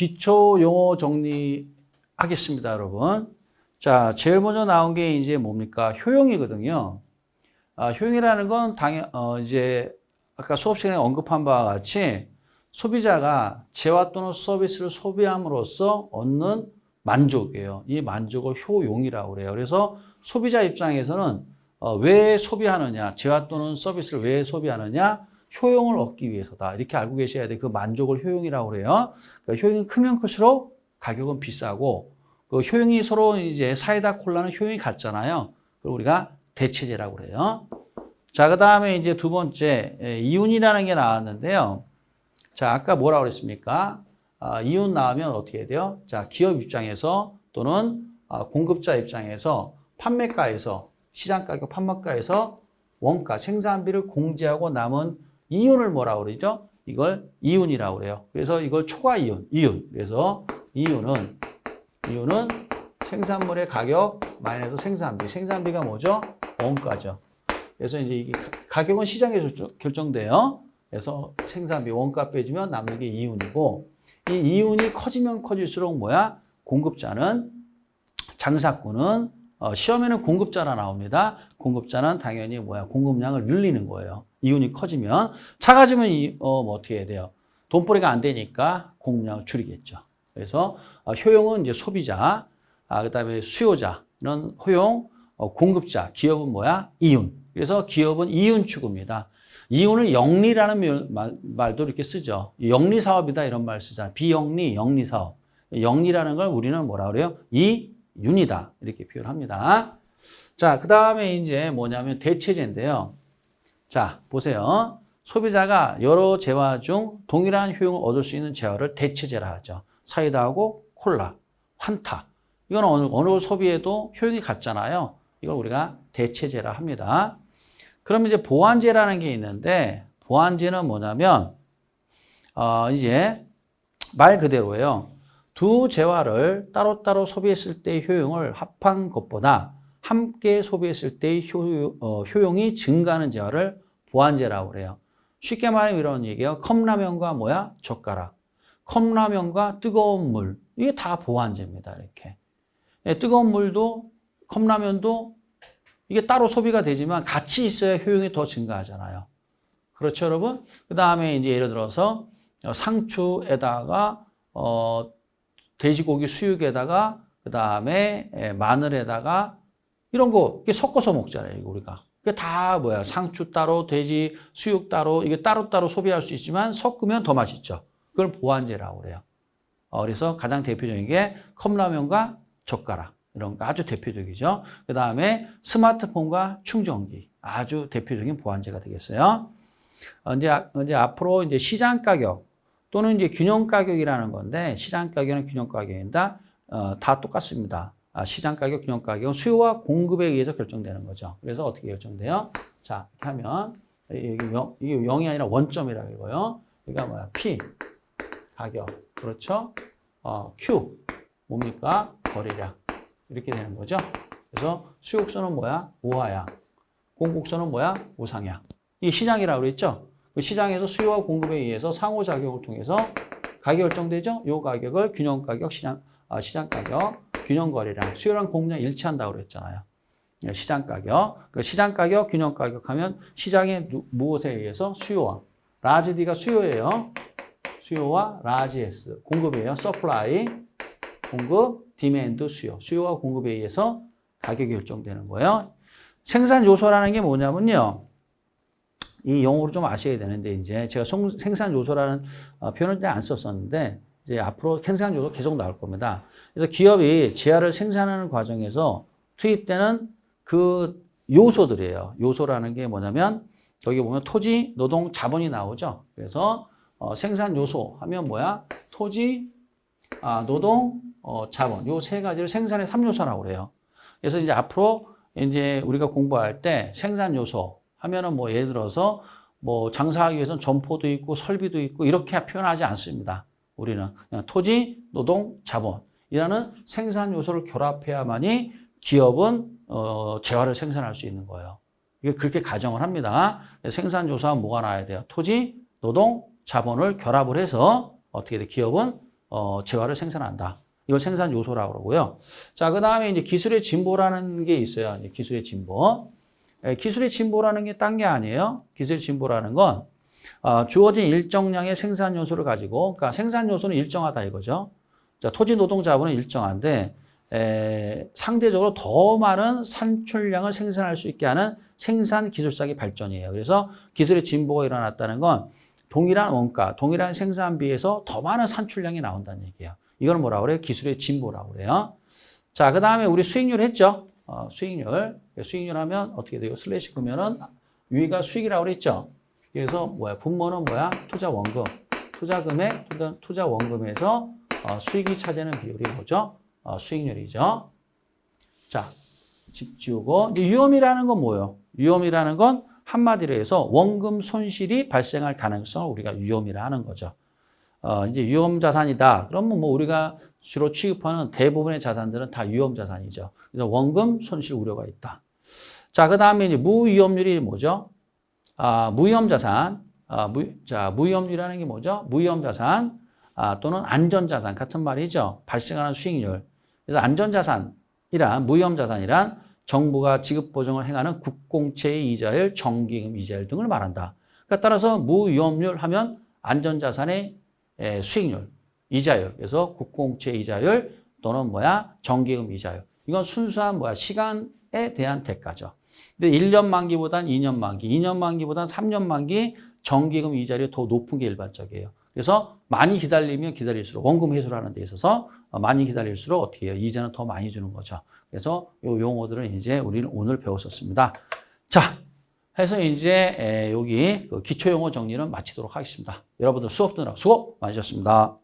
기초 용어 정리하겠습니다, 여러분. 자, 제일 먼저 나온 게 이제 뭡니까? 효용이거든요. 아, 효용이라는 건 당연, 어, 이제 아까 수업 시간에 언급한 바와 같이 소비자가 재화 또는 서비스를 소비함으로써 얻는 만족이에요. 이 만족을 효용이라고 그래요. 그래서 소비자 입장에서는 어, 왜 소비하느냐, 재화 또는 서비스를 왜 소비하느냐, 효용을 얻기 위해서다. 이렇게 알고 계셔야 돼. 그 만족을 효용이라고 그래요. 그러니까 효용이 크면 클수록 가격은 비싸고, 그 효용이 서로 이제 사이다 콜라는 효용이 같잖아요. 그걸 우리가 대체제라고 그래요. 자, 그 다음에 이제 두 번째, 예, 이윤이라는 게 나왔는데요. 자, 아까 뭐라고 그랬습니까? 아, 이윤 나오면 어떻게 해야 돼요? 자, 기업 입장에서 또는 아, 공급자 입장에서 판매가에서 시장 가격 판매가에서 원가 생산비를 공제하고 남은 이윤을 뭐라고 그러죠? 이걸 이윤이라고 그래요. 그래서 이걸 초과 이윤, 이윤. 그래서 이윤은 이윤은 생산물의 가격 마이너스 생산비. 생산비가 뭐죠? 원가죠. 그래서 이제 이게 가- 가격은 시장에서 결정- 결정돼요. 그래서 생산비 원가 빼주면 남는 게 이윤이고 이 이윤이 커지면 커질수록 뭐야? 공급자는 장사꾼은 어, 시험에는 공급자라 나옵니다. 공급자는 당연히 뭐야? 공급량을 늘리는 거예요. 이윤이 커지면 작아지면 이, 어, 뭐 어떻게 해야 돼요? 돈벌이가 안 되니까 공급량을 줄이겠죠. 그래서 어, 효용은 이제 소비자, 아, 그다음에 수요자는 효용, 어, 공급자, 기업은 뭐야? 이윤. 그래서 기업은 이윤 추구입니다. 이윤을 영리라는 말- 말, 말도 이렇게 쓰죠. 영리 사업이다 이런 말 쓰잖아요. 비영리, 영리 사업. 영리라는 걸 우리는 뭐라 그래요? 이 윤이다 이렇게 표현합니다. 자, 그 다음에 이제 뭐냐면 대체제인데요. 자, 보세요. 소비자가 여러 재화 중 동일한 효용을 얻을 수 있는 재화를 대체제라 하죠. 사이다하고 콜라, 환타. 이건 어느, 어느 소비에도 효용이 같잖아요. 이걸 우리가 대체제라 합니다. 그럼 이제 보완제라는 게 있는데, 보완제는 뭐냐면, 어, 이제 말 그대로예요. 두 재화를 따로따로 소비했을 때의 효용을 합한 것보다 함께 소비했을 때의 효, 어, 효용이 증가하는 재화를 보완제라고 그래요. 쉽게 말하면 이런 얘기예요. 컵라면과 뭐야? 젓가락. 컵라면과 뜨거운 물. 이게 다 보완제입니다. 이렇게. 예, 뜨거운 물도 컵라면도 이게 따로 소비가 되지만 같이 있어야 효용이 더 증가하잖아요. 그렇죠, 여러분? 그 다음에 이제 예를 들어서 어, 상추에다가 어, 돼지고기 수육에다가 그 다음에 마늘에다가 이런 거 섞어서 먹잖아요, 우리가. 그게 다 뭐야? 상추 따로, 돼지 수육 따로 이게 따로따로 소비할 수 있지만 섞으면 더 맛있죠. 그걸 보완제라고 그래요. 어, 그래서 가장 대표적인 게 컵라면과 젓가락 이런 거 아주 대표적이죠. 그 다음에 스마트폰과 충전기 아주 대표적인 보완제가 되겠어요. 어, 이제, 아- 이제 앞으로 이제 시장 가격 또는 이제 균형 가격이라는 건데 시장 가격은 균형 가격입니다. 어, 다 똑같습니다. 아, 시장 가격, 균형 가격은 수요와 공급에 의해서 결정되는 거죠. 그래서 어떻게 결정돼요? 자, 이렇게 하면 이게 0, 이게 0이 아니라 원점이라고 이거요. 그러니까 뭐야? P 가격 그렇죠? 어, Q 뭡니까? 거래량 이렇게 되는 거죠. 그래서 수요국선은 뭐야? 우하향. 공곡선은 뭐야? 우상향. 이게 시장이라고 그랬죠? 그 시장에서 수요와 공급에 의해서 상호작용을 통해서 가격 결정되죠? 요 가격을 균형 가격, 시장, 아, 시장 가격, 균형 거래량, 수요랑 공급량 일치한다고 그랬잖아요. 예, 시장 가격. 그 시장 가격, 균형 가격 하면 시장의 누- 무엇에 의해서 수요와 라지 D가 수요예요. 수요와 라지 S 공급이에요. 서플라이 공급, 디맨드 수요. 수요와 공급에 의해서 가격이 결정되는 거예요. 생산 요소라는 게 뭐냐면요. 이 용어를 좀 아셔야 되는데 이제 제가 송- 생산 요소라는 어, 표현을 안 썼었는데 이제 앞으로 생산 요소 계속 나올 겁니다. 그래서 기업이 재화를 생산하는 과정에서 투입되는 그 요소들이에요. 요소라는 게 뭐냐면 여기 보면 토지, 노동, 자본이 나오죠. 그래서 어, 생산 요소 하면 뭐야? 토지, 아, 노동, 어, 자본. 요 세 가지를 생산의 3요소라고 그래요. 그래서 이제 앞으로 이제 우리가 공부할 때 생산 요소 하면은 뭐 예를 들어서 뭐 장사하기 위해서는 점포도 있고 설비도 있고 이렇게 표현하지 않습니다. 우리는 그냥 토지, 노동, 자본이라는 생산 요소를 결합해야만이 기업은 어, 재화를 생산할 수 있는 거예요. 이게 그렇게 가정을 합니다. 생산 요소は뭐가 나야 돼요? 토지, 노동, 자본을 결합을 해서 어떻게 돼? 기업은 어, 재화를 생산한다. 이걸 생산 요소라고 그러고요. 자, 그 다음에 이제 기술의 진보라는 게 있어요. 기술의 진보. 에, 기술의 진보라는 게 딴 게 아니에요. 기술의 진보라는 건 어, 주어진 일정량의 생산 요소를 가지고, 그러니까 생산 요소는 일정하다 이거죠. 자, 토지 노동 자본은 일정한데 에, 상대적으로 더 많은 산출량을 생산할 수 있게 하는 생산 기술사기 발전이에요. 그래서 기술의 진보가 일어났다는 건 동일한 원가, 동일한 생산비에서 더 많은 산출량이 나온다는 얘기예요. 이거는 뭐라고 그래요? 기술의 진보라고 그래요. 자, 그 다음에 우리 수익률 했죠? 어, 수익률. 수익률 하면 어떻게 돼요? 슬래시 그러면은 위가 수익이라고 그랬죠? 그래서 뭐야? 분모는 뭐야? 투자 원금. 투자 금액, 투자, 투자 원금에서 어, 수익이 차지하는 비율이 뭐죠? 어, 수익률이죠. 자, 집 지우고. 이제 위험이라는 건 뭐예요? 위험이라는 건 한마디로 해서 원금 손실이 발생할 가능성을 우리가 위험이라 하는 거죠. 어, 이제 위험 자산이다. 그러면 뭐 우리가 주로 취급하는 대부분의 자산들은 다 위험 자산이죠. 그래서 원금 손실 우려가 있다. 자, 그 다음에 이제 무위험률이 뭐죠? 아, 무위험 자산. 아, 무, 자, 무위험률이라는 게 뭐죠? 무위험 자산 아, 또는 안전 자산 같은 말이죠. 발생하는 수익률. 그래서 안전 자산이란 무위험 자산이란 정부가 지급 보증을 행하는 국공채의 이자율, 정기금 이자율 등을 말한다. 그러니까 따라서 무위험률 하면 안전 자산의 에, 수익률, 이자율. 그래서 국공채 이자율 또는 뭐야 정기금 이자율. 이건 순수한 뭐야 시간에 대한 대가죠. 근데 1년 만기보단 2년 만기, 2년 만기보단 3년 만기 정기금 이자율이 더 높은 게 일반적이에요. 그래서 많이 기다리면 기다릴수록 원금 회수를 하는 데 있어서 많이 기다릴수록 어떻게 해요? 이자는 더 많이 주는 거죠. 그래서 요 용어들은 이제 우리는 오늘 배웠었습니다. 자, 해서 이제 에, 여기 그 기초 용어 정리는 마치도록 하겠습니다. 여러분들 수업 듣느라 수고 많으셨습니다.